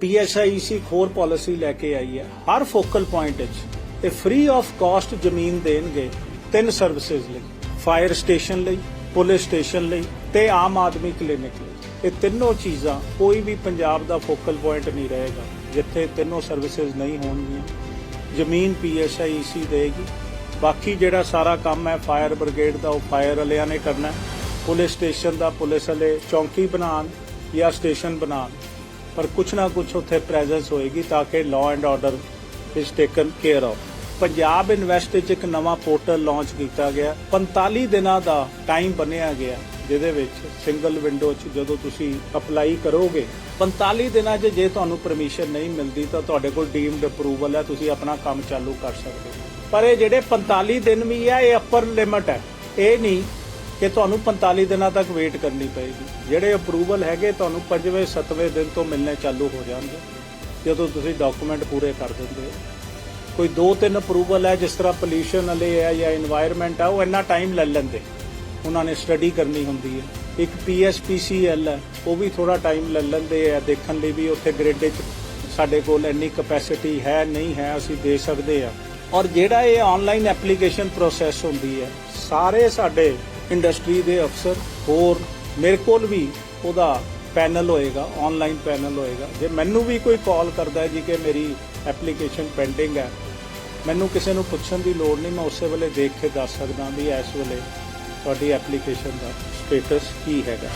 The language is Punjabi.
ਪੀਐਸਆਈਸੀ ਖੋਰ ਪਾਲਿਸੀ ਲੈ ਕੇ ਆਈ ਹੈ। ਹਰ ਫੋਕਲ ਪੁਆਇੰਟ 'ਚ ਇਹ ਫ੍ਰੀ ਆਫ ਕਾਸਟ ਜ਼ਮੀਨ ਦੇਣਗੇ ਤਿੰਨ ਸਰਵਿਸਿਜ਼ ਲਈ। ਫਾਇਰ ਸਟੇਸ਼ਨ ਲਈ ਪੁਲਿਸ ਸਟੇਸ਼ਨ ਲਈ ਤੇ ਆਮ ਆਦਮੀ ਕਲੀਨਿਕ ਲਈ। ਇਹ ਤਿੰਨੋਂ ਚੀਜ਼ਾਂ ਕੋਈ ਵੀ ਪੰਜਾਬ ਦਾ ਫੋਕਲ ਪੁਆਇੰਟ ਨਹੀਂ ਰਹੇਗਾ, ਜਿੱਥੇ ਤਿੰਨੋਂ ਸਰਵਿਸਿਜ਼ ਨਹੀਂ ਹੋਣਗੀਆਂ। ਜ਼ਮੀਨ ਪੀਐਸਆਈਸੀ ਦੇਗੀ ਬਾਕੀ ਜਿਹੜਾ ਸਾਰਾ ਕੰਮ ਹੈ ਫਾਇਰ ਬ੍ਰਿਗੇਡ ਦਾ, ਉਹ ਫਾਇਰ ਵਾਲਿਆਂ ਨੇ ਕਰਨਾ ਪੁਲਿਸ ਸਟੇਸ਼ਨ ਦਾ ਪੁਲਿਸ ਵਾਲੇ ਚੌਂਕੀ ਬਣਾਉਣ ਜਾਂ ਸਟੇਸ਼ਨ ਬਣਾਉਣ। ਪਰ ਕੁਛ ਨਾ ਕੁਛ ਉੱਥੇ ਪ੍ਰੈਜ਼ੈਂਸ ਹੋਏਗੀ ਤਾਂ ਕਿ law and order is taken care of Punjab invest ਵਿੱਚ ਇੱਕ ਨਵਾਂ ਪੋਰਟਲ ਲਾਂਚ ਕੀਤਾ ਗਿਆ। 45 ਦਿਨਾਂ ਦਾ ਟਾਈਮ ਬਣਿਆ ਗਿਆ, ਜਿਹਦੇ ਵਿੱਚ ਸਿੰਗਲ ਵਿੰਡੋ 'ਚ ਜਦੋਂ ਤੁਸੀਂ ਅਪਲਾਈ ਕਰੋਗੇ 45 ਦਿਨਾਂ 'ਚ ਜੇ ਤੁਹਾਨੂੰ ਪਰਮਿਸ਼ਨ ਨਹੀਂ ਮਿਲਦੀ ਤਾਂ ਤੁਹਾਡੇ ਕੋਲ ਡੀਮਡ ਅਪਰੂਵਲ ਹੈ, ਤੁਸੀਂ ਆਪਣਾ ਕੰਮ ਚਾਲੂ ਕਰ ਸਕਦੇ ਹੋ। ਪਰ ਇਹ ਜਿਹੜੇ 45 ਦਿਨ ਵੀ ਹੈ ਇਹ ਅਪਰ ਲਿਮਟ ਹੈ। ਇਹ ਨਹੀਂ ਕਿ ਤੁਹਾਨੂੰ 45 ਦਿਨਾਂ ਤੱਕ ਵੇਟ ਕਰਨੀ ਪਏਗੀ। ਜਿਹੜੇ ਅਪਰੂਵਲ ਹੈਗੇ, ਤੁਹਾਨੂੰ 5ਵੇਂ 7ਵੇਂ ਦਿਨ ਤੋਂ ਮਿਲਣੇ ਚਾਲੂ ਹੋ ਜਾਣਗੇ, ਜਦੋਂ ਤੁਸੀਂ ਡਾਕੂਮੈਂਟ ਪੂਰੇ ਕਰ ਦਿੰਦੇ ਕੋਈ 2-3 ਅਪਰੂਵਲ ਹੈ, ਜਿਸ ਤਰ੍ਹਾਂ ਪੋਲੂਸ਼ਨ ਵਾਲੇ ਹੈ ਜਾਂ এনवायरमेंट ਆ, ਉਹ ਇੰਨਾ ਟਾਈਮ ਲੈ ਲੈਂਦੇ। ਉਹਨਾਂ ਨੇ ਸਟੱਡੀ ਕਰਨੀ ਹੁੰਦੀ ਹੈ। ਇੱਕ ਪੀਐਸਪੀਸੀਐਲ ਹੈ, ਉਹ ਵੀ ਥੋੜਾ ਟਾਈਮ ਲੈ ਲੈਂਦੇ ਹੈ। ਦੇਖਣ ਲਈ ਵੀ ਉੱਥੇ ਗ੍ਰਿਡ 'ਚ ਸਾਡੇ ਕੋਲ ਇੰਨੀ ਕਪੈਸਿਟੀ ਹੈ, ਨਹੀਂ ਹੈ, ਅਸੀਂ ਦੇ ਸਕਦੇ ਆ ਔਰ ਜਿਹੜਾ ਇਹ ਆਨਲਾਈਨ ਐਪਲੀਕੇਸ਼ਨ ਪ੍ਰੋਸੈਸ ਹੁੰਦੀ ਹੈ, ਸਾਰੇ ਸਾਡੇ ਇੰਡਸਟਰੀ ਦੇ ਅਫਸਰ, ਹੋਰ ਮੇਰੇ ਕੋਲ ਵੀ ਉਹਦਾ ਪੈਨਲ ਹੋਏਗਾ ਆਨਲਾਈਨ ਪੈਨਲ ਹੋਏਗਾ। ਜੇ ਮੈਨੂੰ ਵੀ ਕੋਈ ਕਾਲ ਕਰਦਾ ਹੈ ਜੀ ਕਿ ਮੇਰੀ ਐਪਲੀਕੇਸ਼ਨ ਪੈਂਡਿੰਗ ਹੈ, ਮੈਨੂੰ ਕਿਸੇ ਨੂੰ ਪੁੱਛਣ ਦੀ ਲੋੜ ਨਹੀਂ, ਮੈਂ ਉਸੇ ਵੇਲੇ ਦੇਖ ਕੇ ਦੱਸ ਸਕਦਾ ਵੀ ਇਸ ਵੇਲੇ ਤੁਹਾਡੀ ਐਪਲੀਕੇਸ਼ਨ ਦਾ ਸਟੇਟਸ ਕੀ ਹੈਗਾ।